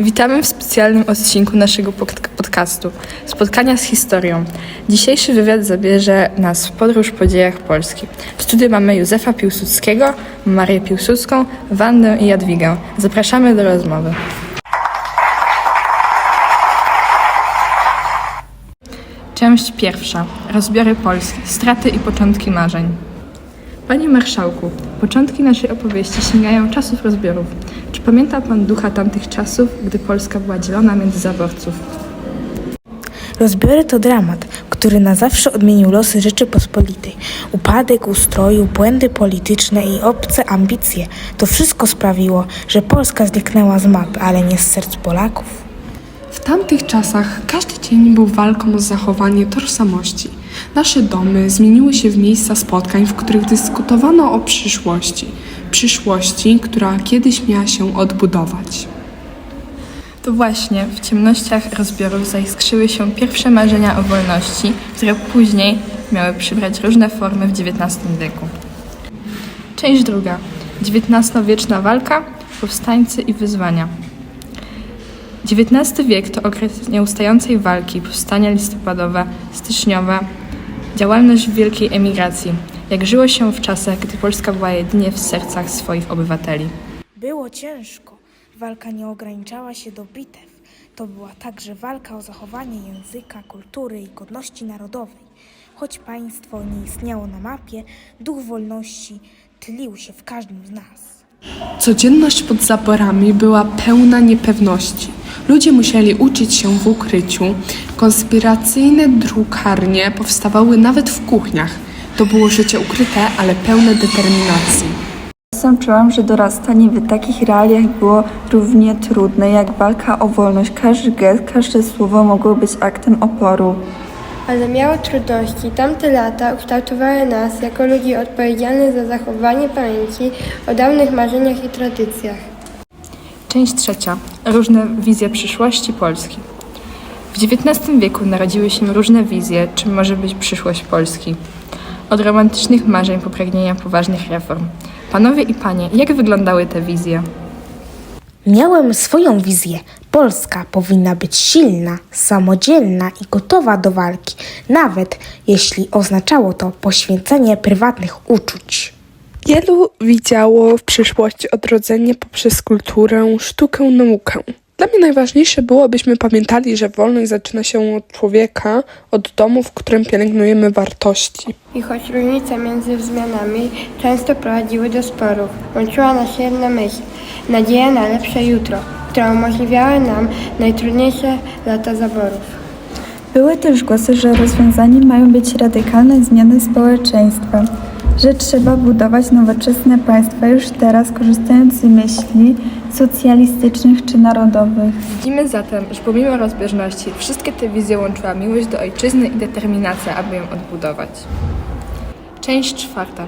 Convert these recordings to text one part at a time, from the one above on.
Witamy w specjalnym odcinku naszego pod- podcastu Spotkania z historią. Dzisiejszy wywiad zabierze nas w podróż po dziejach Polski. W studiu mamy Józefa Piłsudskiego, Marię Piłsudską, Wandę i Jadwigę. Zapraszamy do rozmowy. Część pierwsza. Rozbiory Polski. Straty i początki marzeń. Panie Marszałku, początki naszej opowieści sięgają czasów rozbiorów. Czy pamięta Pan ducha tamtych czasów, gdy Polska była dzielona między zaborców? Rozbiory to dramat, który na zawsze odmienił losy Rzeczypospolitej. Upadek ustroju, błędy polityczne i obce ambicje to wszystko sprawiło, że Polska zniknęła z mapy, ale nie z serc Polaków. W tamtych czasach każdy dzień był walką o zachowanie tożsamości. Nasze domy zmieniły się w miejsca spotkań, w których dyskutowano o przyszłości. Przyszłości, która kiedyś miała się odbudować. To właśnie w ciemnościach rozbiorów zaiskrzyły się pierwsze marzenia o wolności, które później miały przybrać różne formy w XIX wieku. Część druga. XIX-wieczna walka, powstańcy i wyzwania. XIX wiek to okres nieustającej walki, powstania listopadowe, styczniowe, działalność wielkiej emigracji. Jak żyło się w czasach, gdy Polska była jedynie w sercach swoich obywateli. Było ciężko. Walka nie ograniczała się do bitew. To była także walka o zachowanie języka, kultury i godności narodowej. Choć państwo nie istniało na mapie, duch wolności tlił się w każdym z nas. Codzienność pod zaborami była pełna niepewności. Ludzie musieli uczyć się w ukryciu. Konspiracyjne drukarnie powstawały nawet w kuchniach. To było życie ukryte, ale pełne determinacji. Czasem czułam, że dorastanie w takich realiach było równie trudne jak walka o wolność. Każdy gest, każde słowo mogło być aktem oporu. Ale miało trudności. Tamte lata ukształtowały nas jako ludzi odpowiedzialnych za zachowanie pamięci o dawnych marzeniach i tradycjach. Część trzecia. Różne wizje przyszłości Polski. W XIX wieku narodziły się różne wizje, czym może być przyszłość Polski. Od romantycznych marzeń po pragnienia poważnych reform. Panowie i panie, jak wyglądały te wizje? Miałem swoją wizję. Polska powinna być silna, samodzielna i gotowa do walki, nawet jeśli oznaczało to poświęcenie prywatnych uczuć. Wielu widziało w przyszłości odrodzenie poprzez kulturę, sztukę, naukę. Dla mnie najważniejsze było, byśmy pamiętali, że wolność zaczyna się od człowieka, od domu, w którym pielęgnujemy wartości. I choć różnice między zmianami często prowadziły do sporów, łączyła nas jedna myśl nadzieja na lepsze jutro, która umożliwiała nam najtrudniejsze lata zaborów. Były też głosy, że rozwiązaniem mają być radykalne zmiany społeczeństwa, że trzeba budować nowoczesne państwa już teraz, korzystając z myśli socjalistycznych czy narodowych. Widzimy zatem, że pomimo rozbieżności, wszystkie te wizje łączyła miłość do ojczyzny i determinacja, aby ją odbudować. Część czwarta.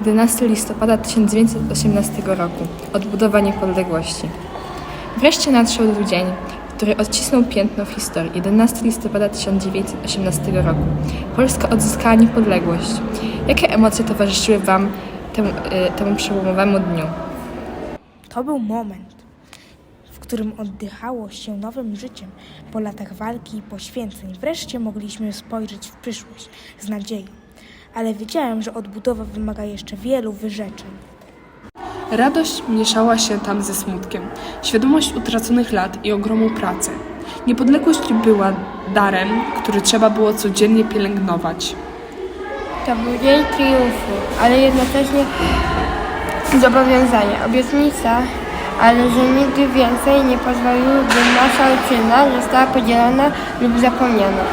11 listopada 1918 roku. Odbudowa niepodległości. Wreszcie nadszedł dzień, który odcisnął piętno w historii. 11 listopada 1918 roku. Polska odzyskała niepodległość. Jakie emocje towarzyszyły Wam temu, y, temu przełomowemu dniu? To był moment, w którym oddychało się nowym życiem. Po latach walki i poświęceń wreszcie mogliśmy spojrzeć w przyszłość z nadzieją. Ale wiedziałem, że odbudowa wymaga jeszcze wielu wyrzeczeń. Radość mieszała się tam ze smutkiem, świadomość utraconych lat i ogromu pracy. Niepodległość była darem, który trzeba było codziennie pielęgnować. To był dzień triumfu, ale jednocześnie zobowiązanie, obietnica, ale że nigdy więcej nie pozwoliły, by nasza ojczyzna została podzielona lub zapomniana.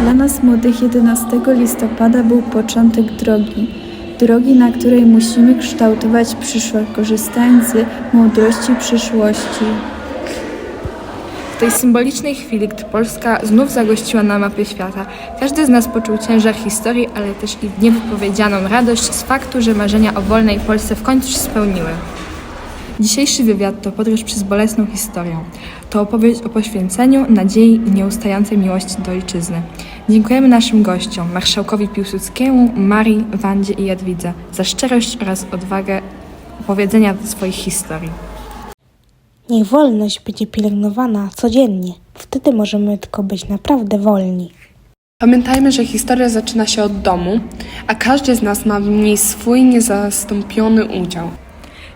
Dla nas młodych 11 listopada był początek drogi. Drogi, na której musimy kształtować przyszłość, korzystając z mądrości przyszłości. W tej symbolicznej chwili, gdy Polska znów zagościła na mapie świata, każdy z nas poczuł ciężar historii, ale też i niewypowiedzianą radość z faktu, że marzenia o wolnej Polsce w końcu się spełniły. Dzisiejszy wywiad to podróż przez bolesną historię. To opowieść o poświęceniu, nadziei i nieustającej miłości do ojczyzny. Dziękujemy naszym gościom, marszałkowi Piłsudskiemu, Marii, Wandzie i Jadwidze, za szczerość oraz odwagę opowiedzenia swoich historii. Niech wolność będzie pielęgnowana codziennie. Wtedy możemy tylko być naprawdę wolni. Pamiętajmy, że historia zaczyna się od domu, a każdy z nas ma w niej swój niezastąpiony udział.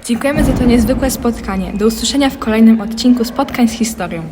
Dziękujemy za to niezwykłe spotkanie. Do usłyszenia w kolejnym odcinku Spotkań z historią.